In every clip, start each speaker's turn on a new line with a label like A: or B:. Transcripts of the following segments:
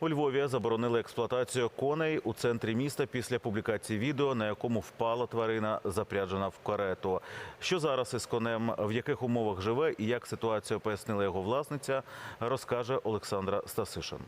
A: У Львові заборонили експлуатацію коней у центрі міста після публікації відео, на якому впала тварина, запряджена в карету. Що зараз із конем, в яких умовах живе і як ситуацію пояснила його власниця, розкаже Олександра Стасишин.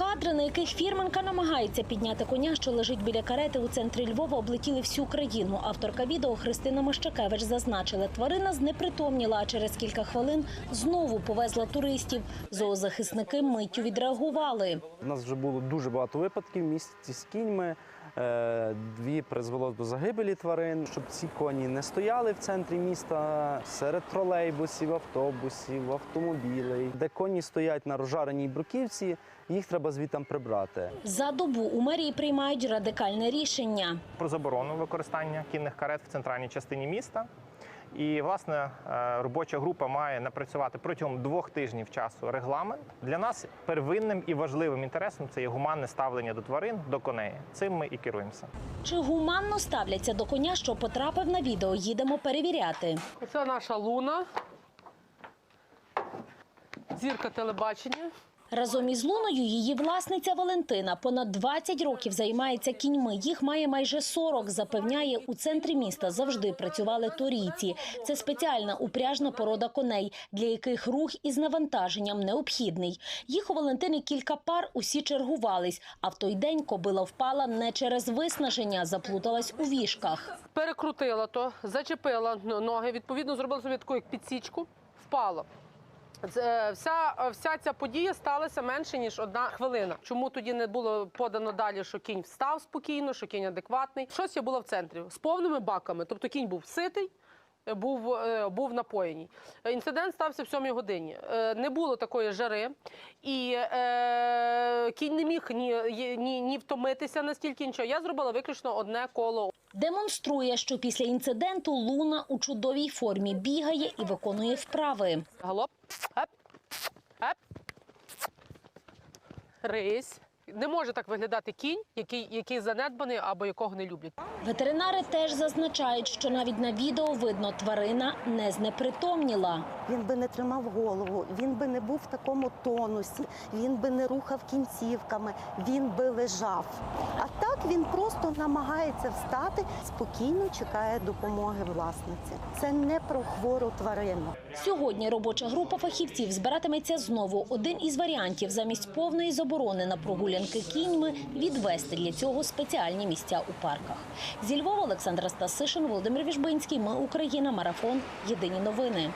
B: Кадри, на яких фірменка намагається підняти коня, що лежить біля карети у центрі Львова, облетіли всю країну. Авторка відео Христина Мащакевич зазначила, тварина знепритомніла, а через кілька хвилин знову повезла туристів. Зоозахисники миттю відреагували.
C: У нас вже було дуже багато випадків в місті з кіньми. Е, Дві призвело до загибелі тварин, щоб ці коні не стояли в центрі міста серед тролейбусів, автобусів, автомобілей. Де коні стоять на розжареній бруківці, їх треба звідти прибрати.
B: За добу у мерії приймають радикальне рішення.
D: про заборону використання кінних карет в центральній частині міста. І власне е, робоча група має напрацювати протягом двох тижнів часу регламент. Для нас первинним і важливим інтересом це є гуманне ставлення до тварин, до коней. Цим ми і керуємося.
B: Чи гуманно ставляться до коня, що потрапив на відео, їдемо перевіряти.
E: Це наша луна. Зірка телебачення.
B: Разом із Луною її власниця Валентина понад 20 років займається кіньми. Їх має майже 40, запевняє, у центрі міста завжди працювали торійці. Це спеціальна упряжна порода коней, для яких рух із навантаженням необхідний. Їх у Валентини кілька пар усі чергувались, а в той день кобила впала не через виснаження, заплуталась у віжках.
E: Перекрутила то, зачепила ноги, відповідно, зробила собі таку як підсічку, впала. Це, Вся, вся ця подія сталася менше ніж одна хвилина. Чому тоді не було подано далі, що кінь встав спокійно, що кінь адекватний? Щось я була в центрі з повними баками. Тобто кінь був ситий, е, був, е, був напоєній. Е, Інцидент стався в 7 годині. Е, Не було такої жари, і е, кінь не міг ні, ні, ні втомитися настільки нічого. Я зробила виключно одне коло
B: Демонструє, що після інциденту Луна у чудовій формі бігає і виконує вправи.
E: Галоп. Ап. Ап. Рись. Не може так виглядати кінь, який, який занедбаний або якого не люблять.
B: Ветеринари теж зазначають, що навіть на відео видно, тварина не знепритомніла.
F: Він би не тримав голову, він би не був в такому тонусі, він би не рухав кінцівками, він би лежав. А так він просто намагається встати, спокійно чекає допомоги власниці. Це не про хвору тварину.
B: Сьогодні робоча група фахівців збиратиметься знову. Один із варіантів замість повної заборони на прогулянки кіньми відвести для цього спеціальні місця у парках. Зі Львова Олександра Стасишин, Володимир Віжбинський. Ми Україна. Марафон. Єдині новини.